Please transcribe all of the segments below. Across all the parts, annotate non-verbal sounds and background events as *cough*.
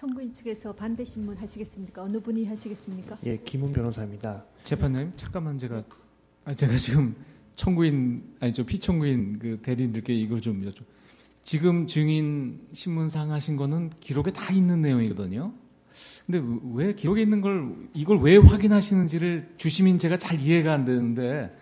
청구인 측에서 반대 신문 하시겠습니까? 어느 분이 하시겠습니까? 예, 김훈 변호사입니다. 재판장님 잠깐만 제가 아 제가 지금 청구인 아니 저 피청구인 그 대리인들께 이걸 좀 여쭤. 지금 증인 신문상 하신 거는 기록에 다 있는 내용이거든요. 근데 왜 기록에 있는 걸 이걸 왜 확인하시는지를 주시민 제가 잘 이해가 안 되는데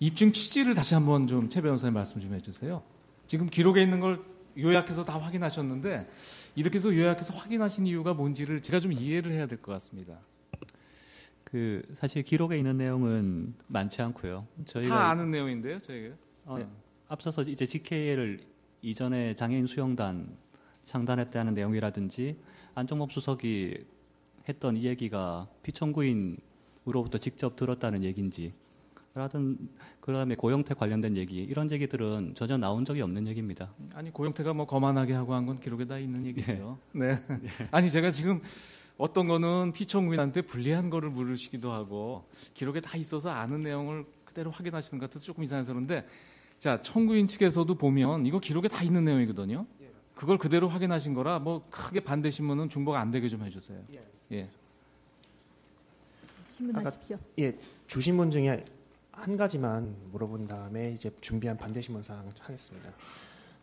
입증 취지를 다시 한번 좀 최 변호사님 말씀 좀 해주세요. 지금 기록에 있는 걸 요약해서 다 확인하셨는데 이렇게 해서 요약해서 확인하신 이유가 뭔지를 제가 좀 이해를 해야 될 것 같습니다. 그 사실 기록에 있는 내용은 많지 않고요. 저희가 다 아는 내용인데요, 저희가. 어, 네. 앞서서 이제 GK를 이전에 장애인 수용단 창단했다는 내용이라든지 안정범 수석이 했던 이 얘기가 피청구인으로부터 직접 들었다는 얘기인지 라든 그다음에 고영태 관련된 얘기 이런 얘기들은 전혀 나온 적이 없는 얘기입니다. 아니 고영태가 뭐 거만하게 하고 한 건 기록에 다 있는 얘기죠. *laughs* 네. *laughs* 아니 제가 지금 어떤 거는 피청구인한테 불리한 거를 물으시기도 하고 기록에 다 있어서 아는 내용을 그대로 확인하시는 것 같아서 조금 이상해서 그런데 자 청구인 측에서도 보면 이거 기록에 다 있는 내용이거든요. 그걸 그대로 확인하신 거라 뭐 크게 반대 신문은 중복 안 되게 좀 해주세요. 예. 신문하십시오. 예, 주신문 중에 한 가지만 물어본 다음에 이제 준비한 반대 신문 사항 하겠습니다.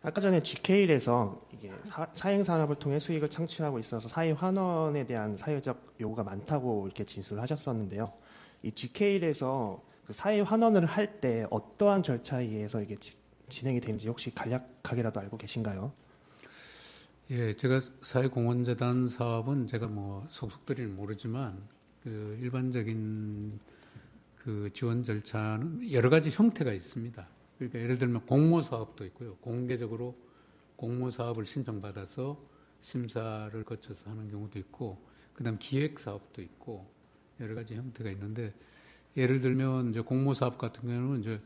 아까 전에 GK일에서 이게 사, 사행 산업을 통해 수익을 창출하고 있어서 사회 환원에 대한 사회적 요구가 많다고 이렇게 진술하셨었는데요. 이 GK일에서 그 사회 환원을 할 때 어떠한 절차에 의해서 이게 지- 진행이 되는지 혹시 간략하게라도 알고 계신가요? 예, 제가 사회공헌재단 사업은 제가 뭐 속속들이는 모르지만 그 일반적인 그 지원 절차는 여러 가지 형태가 있습니다. 그러니까 예를 들면 공모 사업도 있고요. 공개적으로 공모 사업을 신청받아서 심사를 거쳐서 하는 경우도 있고, 그다음 기획 사업도 있고 여러 가지 형태가 있는데 예를 들면 이제 공모 사업 같은 경우는 이제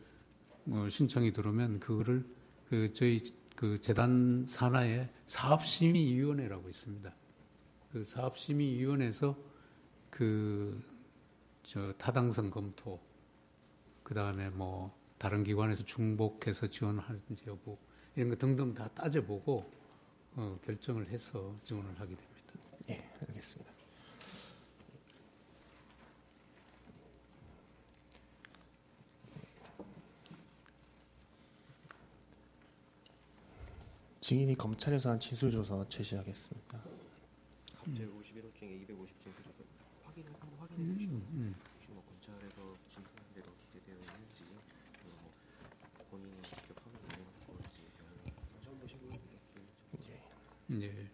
뭐 신청이 들어오면 그거를 그 저희 그 재단 산하에 사업심의위원회라고 있습니다. 그 사업심의위원회에서 그 저 타당성 검토, 그 다음에 뭐 다른 기관에서 중복해서 지원하는지 여부 이런 거 등등 다 따져보고 어, 결정을 해서 지원을 하게 됩니다. 예, 알겠습니다. 증인이 검찰에서 한 진술조서 제시하겠습니다. 갑질 51호 중에 250중 그래서 확인 한번 확인해 주시면 혹시 뭐 검찰에서 진술한 대로 기재되어 있는지 그리고 뭐 본인이 직접 확인해 볼지 처음 보신 분이 예. 예,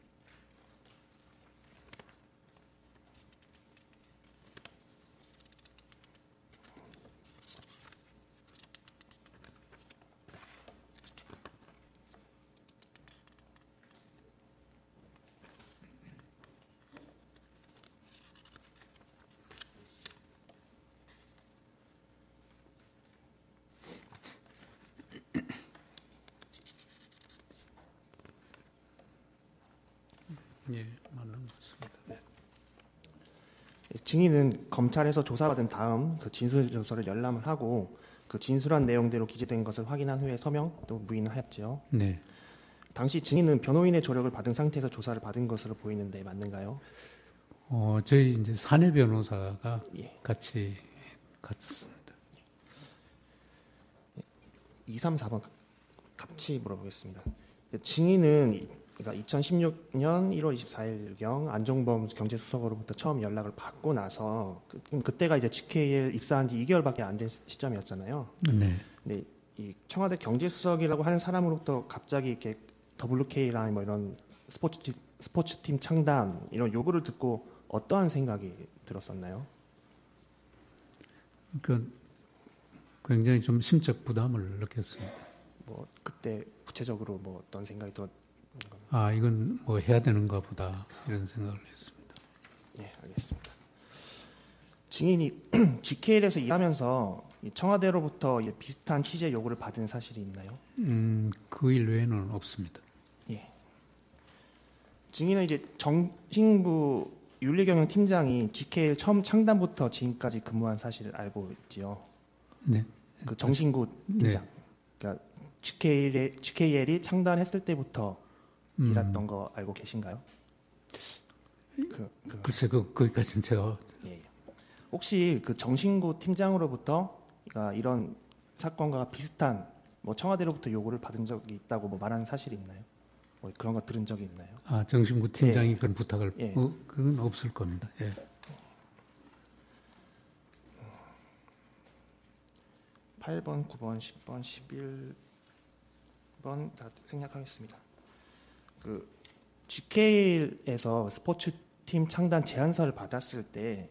증인은 검찰에서 조사받은 다음 그 진술조서를 열람을 하고 그 진술한 내용대로 기재된 것을 확인한 후에 서명 또 부인하였죠. 네. 당시 증인은 변호인의 조력을 받은 상태에서 조사를 받은 것으로 보이는데 맞는가요? 어, 저희 이제 사내 변호사가 예. 같이 갔습니다. 2, 3, 4번 같이 물어보겠습니다. 증인은 그러니까 2016년 1월 24일경 안종범 경제수석으로부터 처음 연락을 받고 나서 그, 그때가 이제 GKL 입사한 지 2개월밖에 안 된 시점이었잖아요. 네. 근데 이 청와대 경제수석이라고 하는 사람으로부터 갑자기 이렇게 WK랑 뭐 이런 스포츠 스포츠팀 창단 이런 요구를 듣고 어떠한 생각이 들었었나요? 그 굉장히 좀 심적 부담을 느꼈습니다. 뭐 그때 구체적으로 뭐 어떤 생각이 들었? 아, 이건 뭐 해야 되는가 보다 이런 생각을 했습니다. 예, 알겠습니다. 증인이 *clears throat* GKL에서 일하면서 이 청와대로부터 이 비슷한 취재 요구를 받은 사실이 있나요? 음, 그 일 외에는 없습니다. 예. 증인은 이제 정신부 윤리경영 팀장이 GKL 처음 창단부터 지금까지 근무한 사실을 알고 있지요. 네. 그 정신구 팀장. 그러니까 GKL이, GKL이 창단했을 때부터 음, 일했던 거 알고 계신가요? 그, 그 글쎄 그 거기까지는 제가 예, 예. 혹시 그 정신구 팀장으로부터 그러니까 이런 사건과 비슷한 뭐 청와대로부터 요구를 받은 적이 있다고 뭐 말하는 사실이 있나요? 뭐 그런 거 들은 적이 있나요? 아 정신구 팀장이 그런 부탁을 예. 어, 그건 없을 겁니다. 예. 8번, 9번, 10번, 11번 다 생략하겠습니다. 그 GK에서 스포츠 팀 창단 제안서를 받았을 때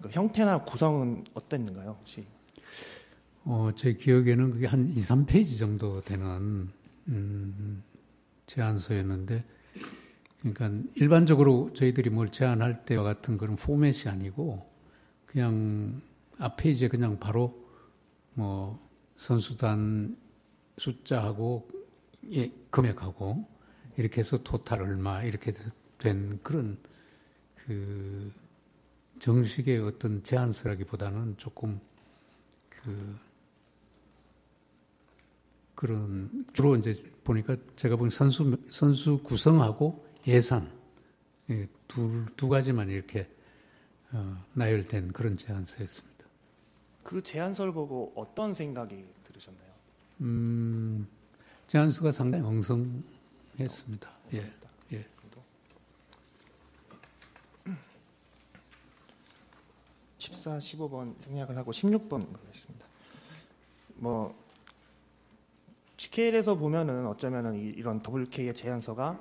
그 형태나 구성은 어땠는가요, 혹시? 어, 제 기억에는 그게 한 2, 3페이지 정도 되는 음, 제안서였는데 그러니까 일반적으로 저희들이 뭘 제안할 때와 같은 그런 포맷이 아니고 그냥 앞 페이지에 그냥 바로 뭐 선수단 숫자하고 예, 금액하고 이렇게 해서 토탈 얼마 이렇게 된 그런 그 정식의 어떤 제안서라기보다는 조금 그 그런 주로 이제 보니까 제가 본 선수 선수 구성하고 예산 예, 두, 두 가지만 이렇게 어, 나열된 그런 제안서였습니다. 그 제안서를 보고 어떤 생각이 들으셨나요? 음, 제안서가 상당히 엉성 했습니다. 예, 예. 14, 15번 생략을 하고 16번 보겠습니다. 뭐 GKL에서 보면은 어쩌면은 이- 이런 WK의 제안서가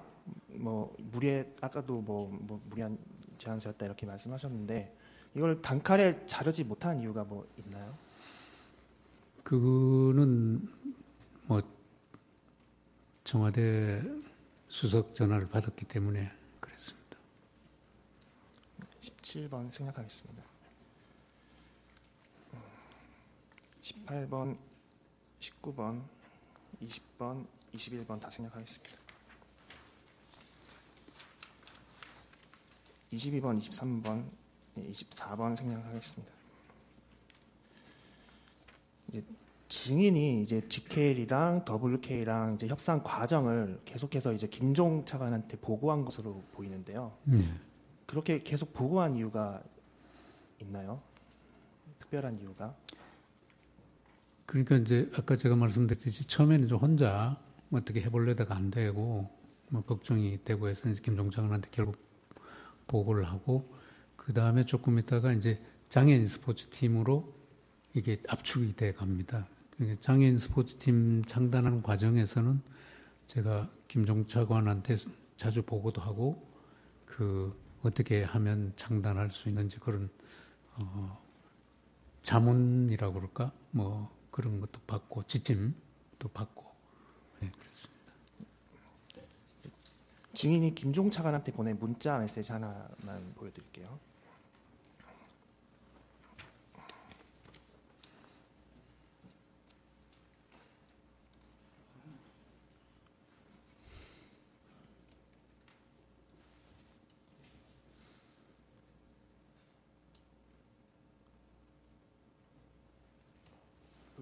뭐 무리해 아까도 뭐, 뭐 무리한 제안서였다 이렇게 말씀하셨는데 이걸 단칼에 자르지 못한 이유가 뭐 있나요? 그거는 뭐 청와대 수석 전화를 받았기 때문에 그랬습니다. 17번 생략하겠습니다. 18번, 19번, 20번, 21번 다 생략하겠습니다. 22번, 23번, 24번 생략하겠습니다. 이제 증인이 이제 GKL이랑 WK랑 이제 협상 과정을 계속해서 이제 김종 차관한테 보고한 것으로 보이는데요. 음. 그렇게 계속 보고한 이유가 있나요? 특별한 이유가? 그러니까 이제 아까 제가 말씀드렸듯이 처음에는 좀 혼자 어떻게 해보려다가 안 되고 뭐 걱정이 되고 해서 이제 김종장한테 결국 보고를 하고 그 다음에 조금 있다가 이제 장애인 스포츠 팀으로 이게 압축이 돼 갑니다. 장애인 스포츠 팀 창단하는 과정에서는 제가 김종차관한테 자주 보고도 하고 그 어떻게 하면 창단할 수 있는지 그런 어, 자문이라고 그럴까 뭐 그런 것도 받고 지침도 받고 예, 그렇습니다. 증인이 김종 차관한테 보낸 문자 메시지 하나만 보여드릴게요.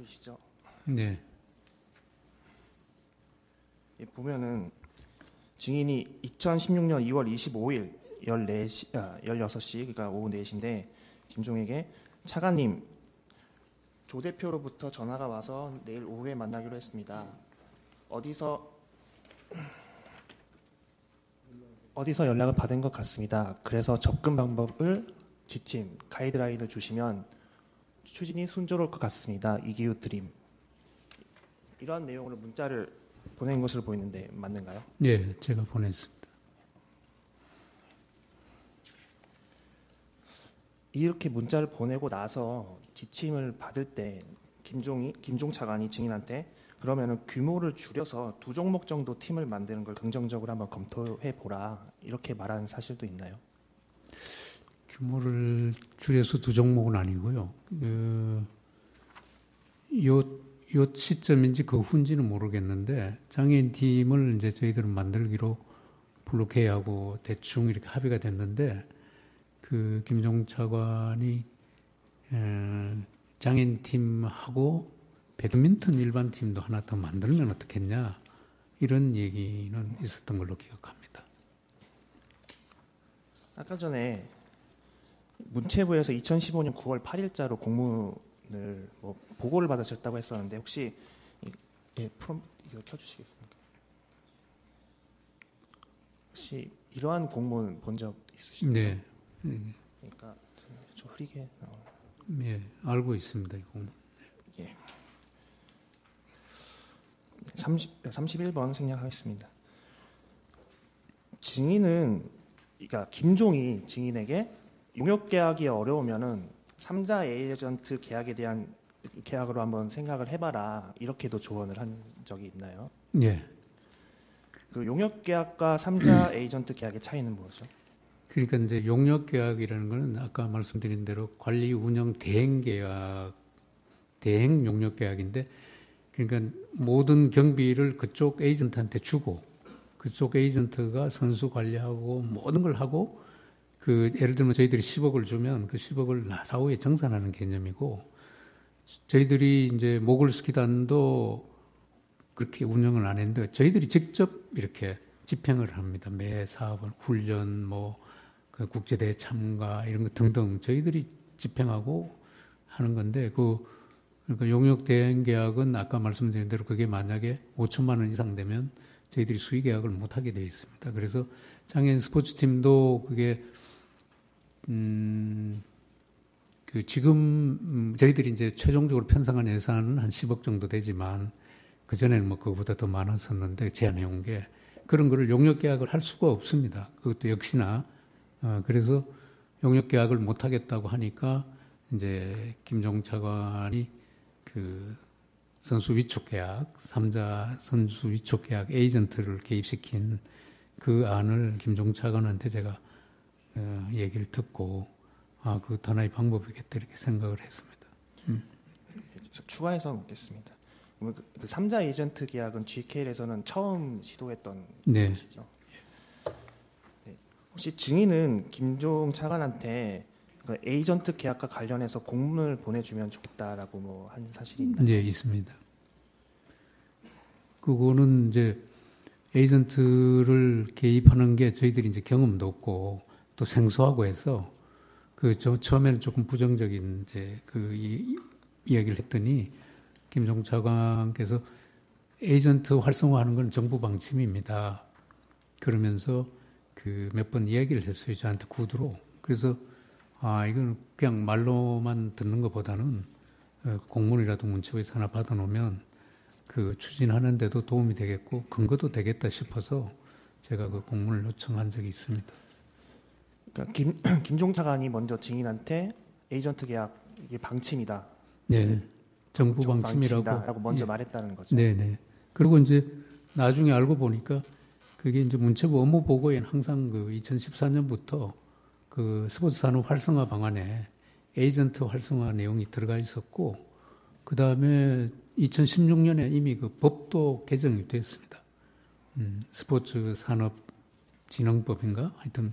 보이시죠? 네, 예, 보면은 증인이 2016년 2월 25일 14시, 아, 16시 그러니까 오후 4시인데 김종에게 차관님 조 대표로부터 전화가 와서 내일 오후에 만나기로 했습니다. 어디서 어디서 연락을 받은 것 같습니다. 그래서 접근 방법을 지침 가이드라인을 주시면 추진이 순조로울 것 같습니다. 이기우 드림 이런 내용으로 문자를 보낸 것으로 보이는데 맞는가요? 예, 제가 보냈습니다. 이렇게 문자를 보내고 나서 지침을 받을 때 김종이 김종 차관이 증인한테 그러면은 규모를 줄여서 두 종목 정도 팀을 만드는 걸 긍정적으로 한번 검토해 보라 이렇게 말하는 사실도 있나요? 규모를 줄여서 두 종목은 아니고요. 그, 요, 요 시점인지 그 후인지는 모르겠는데 장애인 팀을 이제 저희들은 만들기로 블록회의하고 대충 이렇게 합의가 됐는데 그 김종 차관이 에, 장애인 팀하고 배드민턴 일반 팀도 하나 더 만들면 어떻겠냐 이런 얘기는 있었던 걸로 기억합니다. 아까 전에 문체부에서 2015년 9월 8일자로 공문을 뭐 보고를 받으셨다고 했었는데 혹시 이- 예, 프롬 이거 켜주시겠습니까? 혹시 이러한 공문 본 적 있으신가요? 네, 그러니까 좀 흐리게 나오는. 예, 알고 있습니다. 이거. 30, 31번 생략하겠습니다. 증인은 그러니까 김종이 증인에게 용역 계약이 어려우면은 3자 에이전트 계약에 대한 계약으로 한번 생각을 해봐라 이렇게도 조언을 한 적이 있나요? 예. 그 용역 계약과 3자 에이전트 계약의 차이는 뭐죠? 그러니까 이제 용역 계약이라는 거는 아까 말씀드린 대로 관리 운영 대행 계약, 대행 용역 계약인데 그러니까 모든 경비를 그쪽 에이전트한테 주고 그쪽 에이전트가 선수 관리하고 모든 걸 하고 그 예를 들면 저희들이 10억을 주면 그 10억을 나사후에 정산하는 개념이고 저희들이 이제 모글스키단도 그렇게 운영을 안 했는데 저희들이 직접 이렇게 집행을 합니다. 매 사업을 훈련 뭐 그 국제대회 참가 이런 것 등등 저희들이 집행하고 하는 건데 그 그러니까 용역 대행 계약은 아까 말씀드린 대로 그게 만약에 5천만 원 이상 되면 저희들이 수의 계약을 못 하게 되어 있습니다. 그래서 장애인 스포츠 팀도 그게 음 그 지금 음, 저희들이 이제 최종적으로 편성한 예산은 한 10억 정도 되지만 그 전에는 뭐 그거보다 더 많았었는데 제안해 온 게 그런 거를 용역 계약을 할 수가 없습니다. 그것도 역시나 어, 그래서 용역 계약을 못 하겠다고 하니까 이제 김종 차관이 그 선수 위촉 계약, 삼자 선수 위촉 계약 에이전트를 개입시킨 그 안을 김종 차관한테 제가 어, 얘기를 듣고 아, 그 하나의 방법이겠다 이렇게 생각을 했습니다. 추가해서 묻겠습니다. 그, 그 3자 에이전트 계약은 GK에서는 처음 시도했던 네. 것이죠. 네. 혹시 증인은 김종 차관한테 그 에이전트 계약과 관련해서 공문을 보내주면 좋겠다라고 뭐 한 사실이 있나요? 네, 있습니다. 그거는 이제 에이전트를 개입하는 게 저희들이 이제 경험도 없고 또 생소하고 해서 그 저 처음에는 조금 부정적인 이제 그 이, 이야기를 했더니 김종 차관께서 에이전트 활성화하는 건 정부 방침입니다. 그러면서 그 몇 번 이야기를 했어요 저한테 구두로. 그래서 아 이건 그냥 말로만 듣는 것보다는 어, 공문이라도 문체부에서 하나 받아놓으면 그 추진하는데도 도움이 되겠고 근거도 되겠다 싶어서 제가 그 공문을 요청한 적이 있습니다. 그러니까 김, *clears throat* 김종 차관이 먼저 증인한테 에이전트 계약 이게 방침이다. 네, 정부 정부 방침이라고. 먼저 예. 말했다는 거죠. 네, 네. 그리고 이제 나중에 알고 보니까 그게 이제 문체부 업무 보고에는 항상 그 2014년부터 그 스포츠 산업 활성화 방안에 에이전트 활성화 내용이 들어가 있었고 그 다음에 2016년에 이미 그 법도 개정이 됐습니다. 음, 스포츠 산업 진흥법인가 하여튼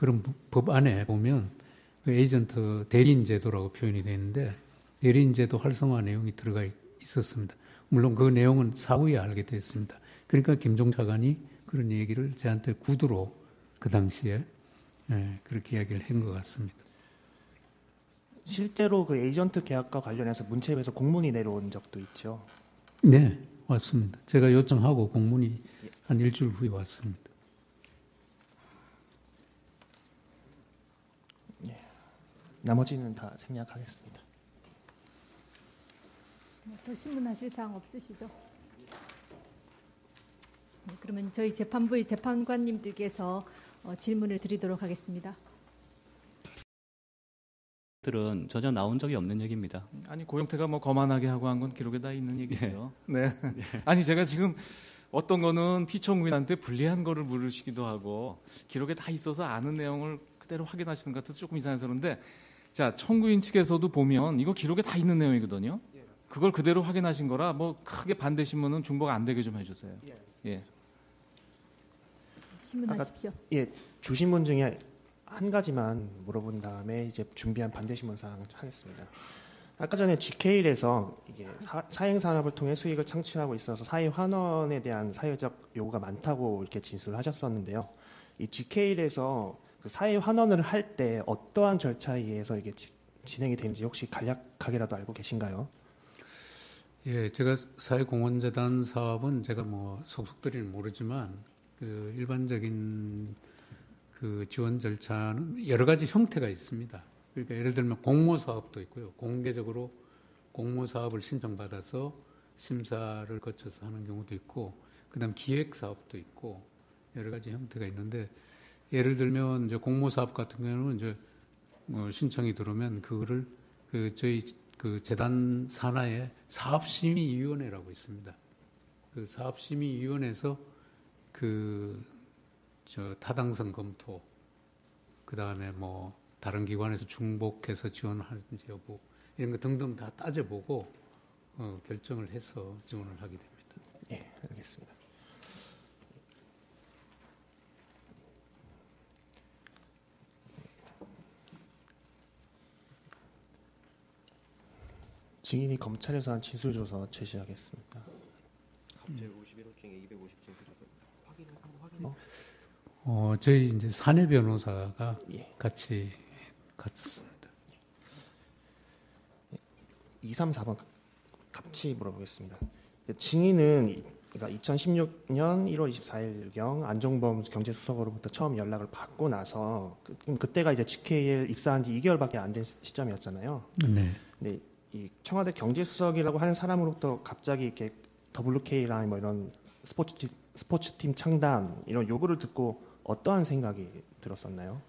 그런 법 안에 보면 그 에이전트 대리인 제도라고 표현이 되어 있는데 대리인 제도 활성화 내용이 들어가 있- 있었습니다. 물론 그 내용은 사후에 알게 됐습니다. 그러니까 김종 차관이 그런 얘기를 저한테 구두로 그 당시에 예, 그렇게 이야기를 한 것 같습니다. 실제로 그 에이전트 계약과 관련해서 문체부에서 공문이 내려온 적도 있죠. 네, 왔습니다. 제가 요청하고 공문이 한 일주일 후에 왔습니다. 나머지는 다 생략하겠습니다. 뭐더 신문하실 사항 없으시죠? 네, 그러면 저희 재판부의 재판관님들께서 어, 질문을 드리도록 하겠습니다. 들은 전혀 나온 적이 없는 얘기입니다. 아니 고영태가 뭐 거만하게 하고 한 건 기록에 다 있는 얘기죠. 네. *laughs* 아니 제가 지금 어떤 거는 피청구인한테 불리한 거를 물으시기도 하고 기록에 다 있어서 아는 내용을 그대로 확인하시는 것 같아서 조금 이상해서 그런데 자 청구인 측에서도 보면 이거 기록에 다 있는 내용이거든요. 그걸 그대로 확인하신 거라 뭐 크게 반대 신문은 중복 안 되게 좀 해주세요. 예. 신문하십시오. 주신문 중에 한 가지만 물어본 다음에 이제 준비한 반대신문 사항 하겠습니다. 아까 전에 GK에서 이게 사, 사행 산업을 통해 수익을 창출하고 있어서 사회 환원에 대한 사회적 요구가 많다고 이렇게 진술하셨었는데요. 이 GK에서 그 사회 환원을 할 때 어떠한 절차에 의해서 이게 지- 진행이 되는지 혹시 간략하게라도 알고 계신가요? 예, 제가 사회공헌재단 사업은 제가 뭐 속속들이는 모르지만 그 일반적인 그 지원 절차는 여러 가지 형태가 있습니다. 그러니까 예를 들면 공모 사업도 있고요. 공개적으로 공모 사업을 신청받아서 심사를 거쳐서 하는 경우도 있고, 그다음 기획 사업도 있고 여러 가지 형태가 있는데 예를 들면 이제 공모 사업 같은 경우는 이제 뭐 신청이 들어오면 그거를 그 저희 그 재단 산하에 사업심의위원회라고 있습니다. 그 사업심의위원회에서 그 저 타당성 검토, 그 다음에 뭐 다른 기관에서 중복해서 지원하는지 여부 이런 거 등등 다 따져보고 어, 결정을 해서 지원을 하게 됩니다. 예, 알겠습니다. 증인이 검찰에서 한 진술조서 제시하겠습니다. 제 51호증에 250증 그래서 확인을 한번 확인해 어? 어, 저희 이제 사내 변호사가 예. 같이 갔습니다. 2, 3, 4번 같이 물어보겠습니다. 증인은 이- 그러니까 2016년 1월 24일경 안종범 경제수석으로부터 처음 연락을 받고 나서 그, 그때가 이제 GKL 입사한 지 2개월밖에 안 된 시점이었잖아요. 네. 근데 이 청와대 경제수석이라고 하는 사람으로부터 갑자기 이렇게 WK랑 뭐 이런 스포츠 스포츠팀 창단 이런 요구를 듣고 어떠한 생각이 들었었나요?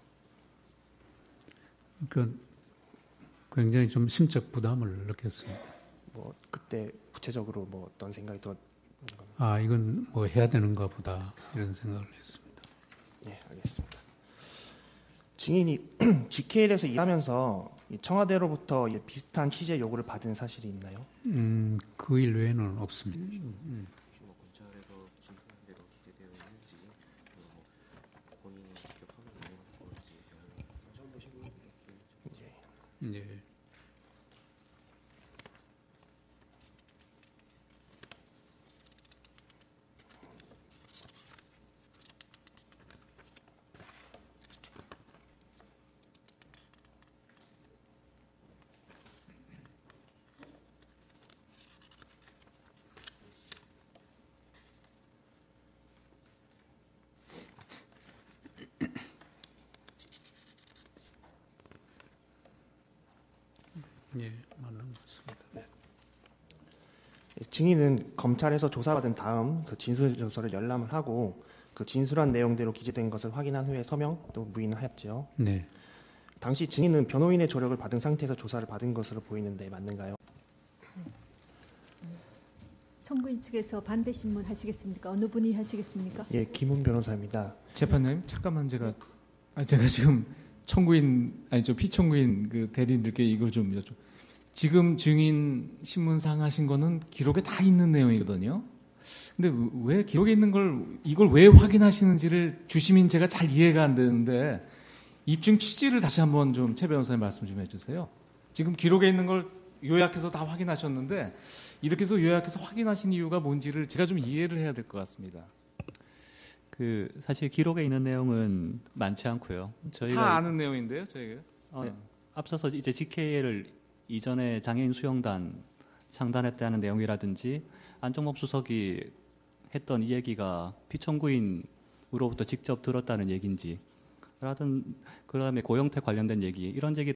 그 굉장히 좀 심적 부담을 느꼈습니다. 뭐 그때 구체적으로 뭐 어떤 생각이 들었? 아, 이건 뭐 해야 되는가 보다 이런 생각을 했습니다. 네, 알겠습니다. 증인이 *clears throat* GKL에서 일하면서 이 청와대로부터 이 비슷한 취재 요구를 받은 사실이 있나요? 음, 그 일 외에는 없습니다. 혹시 뭐 검찰에서 진술한 대로 기재되어 있는지 그리고 뭐 본인이 직접 확인을 해봤는지 처음 보신 분 이제 예. 예, 맞는 것 같습니다. 네. 증인은 검찰에서 조사받은 다음 그 진술조서를 열람을 하고 그 진술한 내용대로 기재된 것을 확인한 후에 서명 또 무인하였죠. 네. 당시 증인은 변호인의 조력을 받은 상태에서 조사를 받은 것으로 보이는데 맞는가요? 청구인 측에서 반대 신문 하시겠습니까? 어느 분이 하시겠습니까? 예, 김훈 변호사입니다. 재판장님 잠깐만 제가 아 제가 지금 청구인 아니 저 피청구인 그 대리인들께 이걸 좀 여쭤. 지금 증인 신문상 하신 거는 기록에 다 있는 내용이거든요. 근데 왜 기록에 있는 걸 이걸 왜 확인하시는지를 주시민 제가 잘 이해가 안 되는데 입증 취지를 다시 한번 좀 최 변호사님 말씀 좀 해주세요. 지금 기록에 있는 걸 요약해서 다 확인하셨는데 이렇게 해서 요약해서 확인하신 이유가 뭔지를 제가 좀 이해를 해야 될 것 같습니다. 그 사실 기록에 있는 내용은 많지 않고요. 저희가 다 아는 내용인데요, 저희가. 어, 네. 앞서서 이제 GK를 이전에 장애인 수영단 창단했다는 내용이라든지 안종범 수석이 했던 이 얘기가 피청구인으로부터 직접 들었다는 얘기인지 라든 그다음에 고영태 관련된 얘기 이런 얘기